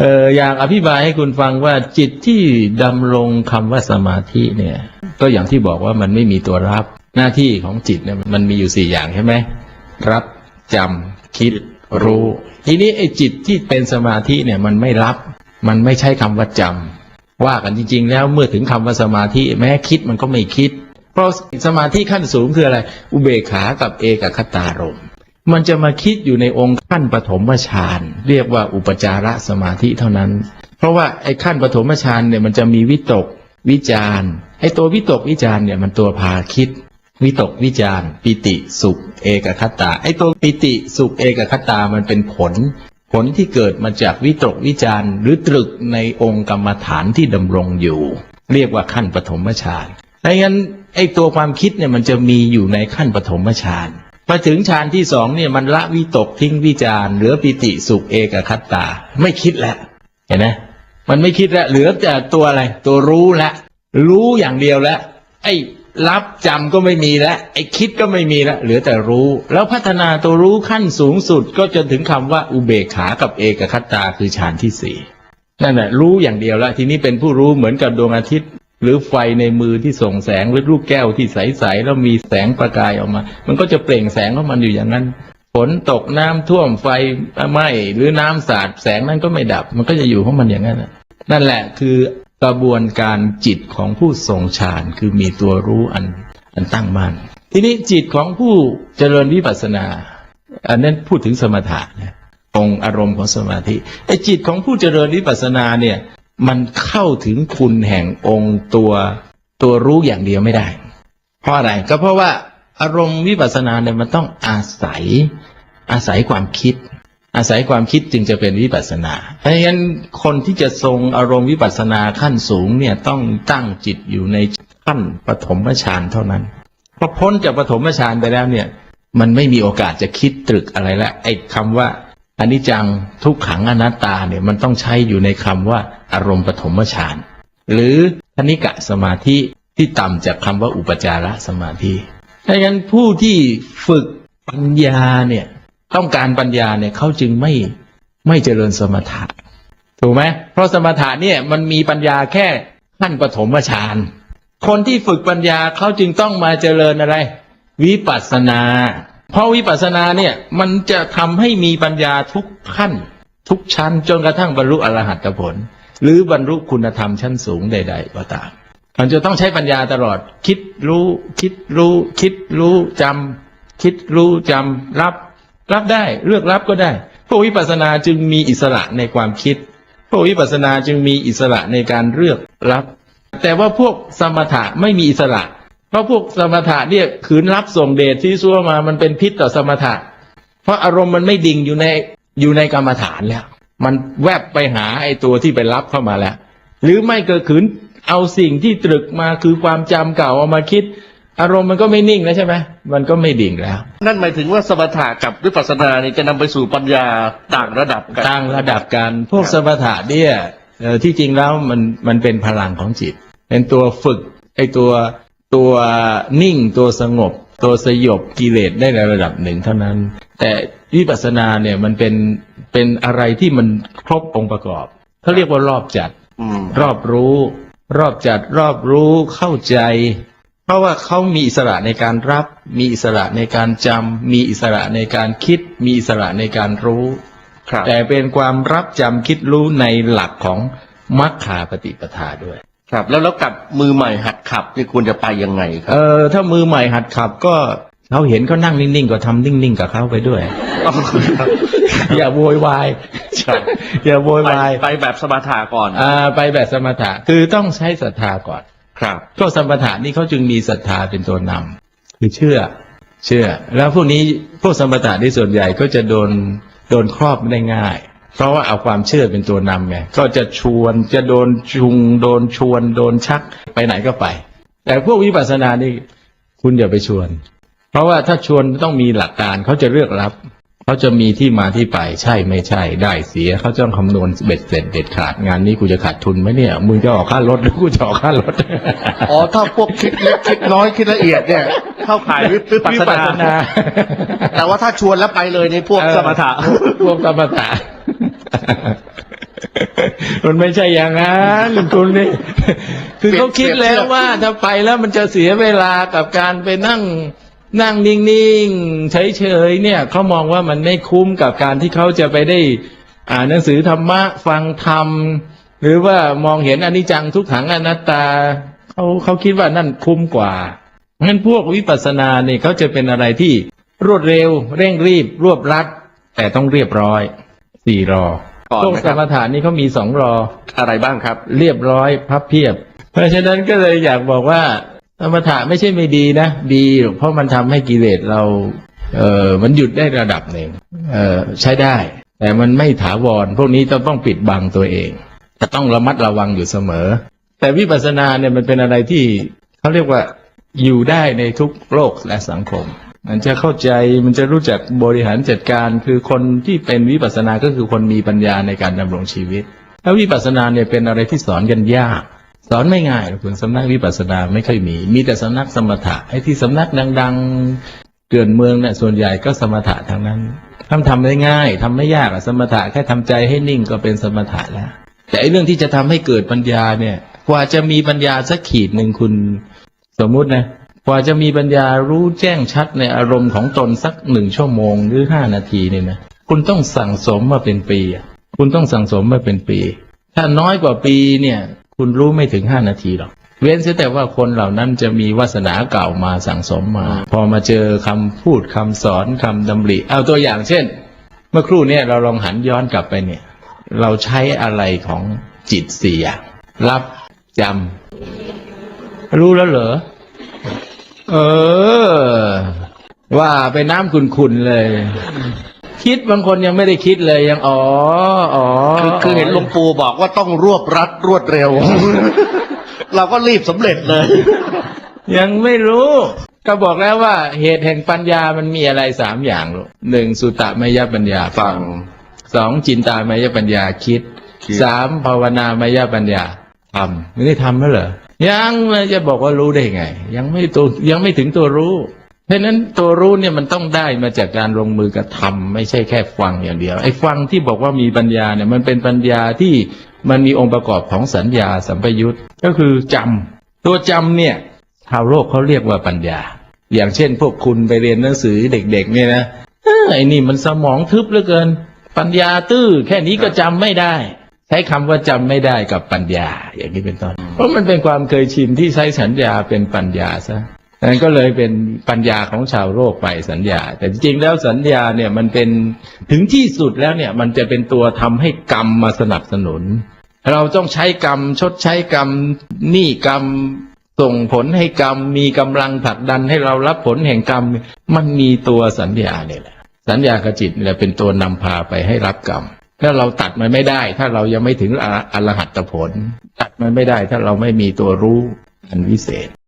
เอออยากอธิบายให้คุณฟังว่าจิตที่ดำรงคำว่าสมาธิเนี่ย ก็อย่างที่บอกว่ามันไม่มีตัวรับหน้าที่ของจิตเนี่ยมันมีอยู่สี่อย่างใช่ไหมรับจำคิดรู้ ทีนี้ไอ้จิตที่เป็นสมาธิเนี่ยมันไม่รับ มันไม่ใช่คำว่าจำว่ากันจริง ๆ แล้วเมื่อถึงคำว่าสมาธิแม้คิดมันก็ไม่คิด เพราะสมาธิขั้นสูงคืออะไร อุเบกขากับเอกคตารมณ์ มันจะมาคิดอยู่ในองค์ขั้นปฐมฌานเรียกว่าอุปจารสมาธิเท่านั้น เพราะว่าไอ้ขั้นปฐมฌานเนี่ยมันจะมีวิตกวิจารไอ้ตัววิตกวิจารเนี่ยมันตัวพาคิด วิตกวิจารปิติสุข เอกคตาไอ้ตัวปิติสุขเอกคตามันเป็นผล ผลที่เกิดมาจากวิตกวิจารหรือตรึกในองค์กรรมฐานที่ดำรงอยู่ เรียกว่าขั้นปฐมฌานดังนั้นไอ้ตัวความคิดเนี่ยมันจะมีอยู่ในขั้นปฐมฌาน มาถึงฌานที่สองเนี่ยมันละวิตกทิ้งวิจารเหลือปิติสุขเอกคัตตา ไม่คิดแล้วเห็นไหมมันไม่คิดแล้วเหลือแต่ตัวอะไร ตัวรู้แล้วรู้อย่างเดียวแล้วไอ้รับจำก็ไม่มีแล้วไอ้คิดก็ไม่มีแล้วเหลือแต่รู้ แล้วพัฒนาตัวรู้ขั้นสูงสุดก็จนถึงคำว่าอุเบกขากับเอกคตาคือฌานที่สี่นั่นแหละรู้อย่างเดียวแล้วทีนี้เป็นผู้รู้เหมือนกับดวงอาทิตย์ หรือไฟในมือที่ส่งแสงหรือลูกแก้วที่ใสๆแล้วมีแสงประกายออกมา มันก็จะเปล่งแสงของมันอยู่อย่างนั้นฝนตกน้ำท่วมไฟไหม้หรือน้ำสาดแสงนั้นก็ไม่ดับ มันก็จะอยู่ของมันอย่างนั้นนั่นแหละคือกระบวนการจิตของผู้ทรงฌานคือมีตัวรู้อันอันตั้งมั่นทีนี้จิตของผู้เจริญวิปัสสนา อันนั้นพูดถึงสมถะนะองอารมณ์ของสมาธิไอ้จิตของผู้เจริญวิปัสสนาเนี่ย มันเข้าถึงคุณแห่งองค์ตัวตัวรู้อย่างเดียวไม่ได้ เพราะอะไรก็เพราะว่าอารมณ์วิปัสสนาเนี่ยมันต้องอาศัยอาศัยความคิด อาศัยความคิดจึงจะเป็นวิปัสสนาเพราะฉะนั้นคนที่จะทรงอารมณ์วิปัสสนาขั้นสูงเนี่ยต้องตั้งจิตอยู่ในขั้นปฐมฌานเท่านั้นพอพ้นจากปฐมฌานไปแล้วเนี่ย มันไม่มีโอกาสจะคิดตรึกอะไรแล้วไอ้คำว่า อนิจจังทุกขังอนัตตาเนี่ยมันต้องใช้อยู่ในคำว่าอารมณ์ปฐมฌานหรือคณิกะสมาธิที่ต่ำจากคำว่าอุปจารสมาธิดังนั้นผู้ที่ฝึกปัญญาเนี่ยต้องการปัญญาเนี่ยเขาจึงไม่ไม่เจริญสมถะถูกไหมเพราะสมถะเนี่ยมันมีปัญญาแค่ขั้นปฐมฌานคนที่ฝึกปัญญาเขาจึงต้องมาเจริญอะไร วิปัสสนา เพราะวิปัสสนาเนี่ยมันจะทำให้มีปัญญาทุกขั้น ทุกชั้นจนกระทั่งบรรลุอรหัตผล หรือบรรลุคุณธรรมชั้นสูงใด ๆ ก็ตาม มันจะต้องใช้ปัญญาตลอด คิดรู้ คิดรู้ คิดรู้จำคิดรู้จำรับ รับได้เลือกรับก็ได้พวกวิปัสสนาจึงมีอิสระในความคิดพวกวิปัสสนาจึงมีอิสระในการเลือกรับ แต่ว่าพวกสมถะไม่มีอิสระ เพราะพวกสมถะเนี่ยขืนรับส่งเดชที่ซัวมามันเป็นพิษต่อสมถะ เพราะอารมณ์มันไม่ดิ่งอยู่ในอยู่ในกรรมฐานแล้ว มันแวบไปหาไอ้ตัวที่ไปรับเข้ามาแล้ว หรือไม่ก็ขืนเอาสิ่งที่ตรึกมาคือความจำเก่าเอามาคิด อารมณ์มันก็ไม่นิ่งแล้วใช่ไหมมันก็ไม่ดิ่งแล้ว นั่นหมายถึงว่าสมถะกับวิปัสสนานี่จะนำไปสู่ปัญญาต่างระดับกันต่างระดับกันพวกสมถะเนี่ยเอ่อที่จริงแล้วมันมันเป็นพลังของจิต เป็นตัวฝึกไอตัว ตัวนิ่งตัวสงบ ตัวสยบกิเลสได้ในระดับหนึ่งเท่านั้น แต่วิปัสสนาเนี่ยมันเป็นเป็นอะไรที่มันครบองค์ประกอบเขาเรียกว่ารอบจัดอืมรอบรู้ รอบจัดรอบรู้เข้าใจ เพราะว่าเขามีอิสระในการรับ มีอิสระในการจำมีอิสระในการคิด มีอิสระในการรู้ครับแต่เป็นความรับจำคิดรู้ในหลักของมัคคาปฏิปทาด้วย ครับ แล้วแล้วกับมือใหม่หัดขับนี่ควรจะไปยังไงครัเอบอถ้ามือใหม่หัดขับก็เขาเห็นเขานั่งนิ่งๆก็ทำนิ่งๆกับเขาไปด้วยอย่าโวยวายครับอย่าโวยวายไปแบบสมถะก่อนอ่าไปแบบสมถะคือต้องใช้ศรัทธาก่อน ครับ ก็สมถะนี่เขาจึงมีศรัทธาเป็นตัวนำคือเชื่อ เชื่อ แล้วพวกนี้พวกสมถะที่ส่วนใหญ่ก็จะโดนโดนครอบได้ง่าย เพราะว่าเอาความเชื่อเป็นตัวนำไงก็จะชวนจะโดนชุง โดนชวน โดนชักไปไหนก็ไป แต่พวกวิปัสสนานี่คุณอย่าไปชวน เพราะว่าถ้าชวนต้องมีหลักการเขาจะเลือกรับเขาจะมีที่มาที่ไปใช่ไม่ใช่ได้เสียเขาจะต้องคำนวณเบ็ดเสร็จเด็ดขาดงานนี้กูจะขาดทุนไหมเนี่ยมึงจะออกค่ารถหรือกูจะออกค่ารถ อ๋อถ้าพวกคิดเล็กคิดน้อยคิดละเอียดเนี่ยเข้าข่ายวิปัสสวิปัสสนานา แต่ว่าถ้าชวนแล้วไปเลยในพวกสมถะ พวกสมถะ มันไม่ใช่อย่างนั้นคุณนี่คือเขาคิดแล้วว่าถ้าไปแล้วมันจะเสียเวลากับการไปนั่งนั่งนิ่งๆเฉยๆเนี่ยเขามองว่ามันไม่คุ้มกับการที่เขาจะไปได้ อ่านหนังสือธรรมะฟังธรรม หรือว่ามองเห็นอนิจจังทุกขังอนัตตาเขาเขาคิดว่านั่นคุ้มกว่างั้นพวกวิปัสสนาเนี่ยเขาจะเป็นอะไรที่รวดเร็ว เร่งรีบ รวบรัด แต่ต้องเรียบร้อย สี่รอก่อนพวกนะสครับ มถะนี่เขามีสองรอ อะไรบ้างครับ เรียบร้อยพับเพียบ เพราะฉะนั้นก็เลยอยากบอกว่าสมถะไม่ใช่ไม่ดีนะ ดีหรอกเพราะมันทำให้กิเลสเรา เออมันหยุดได้ระดับหนึ่งเออใช้ได้ แต่มันไม่ถาวร พวกนี้ต้องต้องปิดบังตัวเองจะต้องระมัดระวังอยู่เสมอ แต่วิปัสสนาเนี่ยมันเป็นอะไรที่เขาเรียกว่าอยู่ได้ในทุกโลกและสังคม มันจะเข้าใจมันจะรู้จักบริหารจัดการ คือคนที่เป็นวิปัสสนาก็คือคนมีปัญญาในการดำรงชีวิตแล้ววิปัสสนาเนี่ยเป็นอะไรที่สอนกันยาก สอนไม่ง่ายหรอกสำนักวิปัสสนาไม่ค่อยมี มีแต่สำนักสมถะไอ้ที่สำนักดัง ๆ เกลื่อนเมืองเนี่ยส่วนใหญ่ก็สมถะทั้งนั้นทำทำได้ง่ายทำไม่ยากสมถะแค่ทำใจให้นิ่งก็เป็นสมถะแล้ว แต่ไอ้เรื่องที่จะทำให้เกิดปัญญาเนี่ย กว่าจะมีปัญญาสักขีดหนึ่งคุณ สมมุตินะ กว่าจะมีปัญญารู้แจ้งชัดในอารมณ์ของตนสักหนึ่งชั่วโมงหรือห้านาทีเนี่ยนะคุณต้องสั่งสมมาเป็นปี คุณต้องสั่งสมมาเป็นปี ถ้าน้อยกว่าปีเนี่ย คุณรู้ไม่ถึงห้านาทีหรอก เว้นเสียแต่ว่าคนเหล่านั้นจะมีวาสนาเก่ามาสั่งสมมา พอมาเจอคำพูดคำสอนคำดำริ เอาตัวอย่างเช่น เมื่อครู่เนี่ยเราลองหันย้อนกลับไปเนี่ย เราใช้อะไรของจิตสี่อย่างรับจำรู้แล้วเหรอ เออ ว่าไปน้ำขุนๆเลย คิดบางคนยังไม่ได้คิดเลยยังอ๋ออ๋อคือคือเห็นหลวงปู่บอกว่าต้องรวบรัดรวดเร็ว เราก็รีบสำเร็จเลย ยังไม่รู้ ก็บอกแล้วว่า เหตุแห่งปัญญามันมีอะไรสามอย่างลูกหนึ่งสุตตมยปัญญาฟังสองจินตามยปัญญาคิดคิด สามภาวนามยปัญญาทำไม่ได้ทำแล้วเหรอ ยังเลยจะบอกว่ารู้ได้ไง ยังไม่ตัวยังไม่ถึงตัวรู้ เพราะนั้นตัวรู้เนี่ยมันต้องได้มาจากการลงมือกระทำไม่ใช่แค่ฟังอย่างเดียวไอ้ฟังที่บอกว่ามีปัญญาเนี่ย มันเป็นปัญญาที่มันมีองค์ประกอบของสัญญาสัมปยุตก็คือจำตัวจำเนี่ยชาวโลกเขาเรียกว่าปัญญา อย่างเช่น พวกคุณไปเรียนหนังสือเด็ก ๆ เนี่ยนะไอ้นี่มันสมองทึบเหลือเกิน ปัญญาตื้อแค่นี้ก็จำไม่ได้ ใช้คำว่าจำไม่ได้กับปัญญา อย่างนี้เป็นต้น เพราะมันเป็นความเคยชินที่ใช้สัญญาเป็นปัญญาซะนั่นก็เลยเป็นปัญญาของชาวโลกไปสัญญา แต่จริงๆแล้วสัญญาเนี่ยมันเป็นถึงที่สุดแล้วเนี่ยมันจะเป็นตัวทำให้กรรมมาสนับสนุน เราต้องใช้กรรมชดใช้กรรมหนี้กรรมส่งผลให้กรรมมีกำลังผลักดันให้เรารับผลแห่งกรรม มันมีตัวสัญญาเนี่ยแหละสัญญากจิตเนี่ยเป็นตัวนำพาไปให้รับกรรม ถ้าเราตัดมันไม่ได้ ถ้าเรายังไม่ถึงอรหัตผล ตัดมันไม่ได้ ถ้าเราไม่มีตัวรู้อันวิเศษ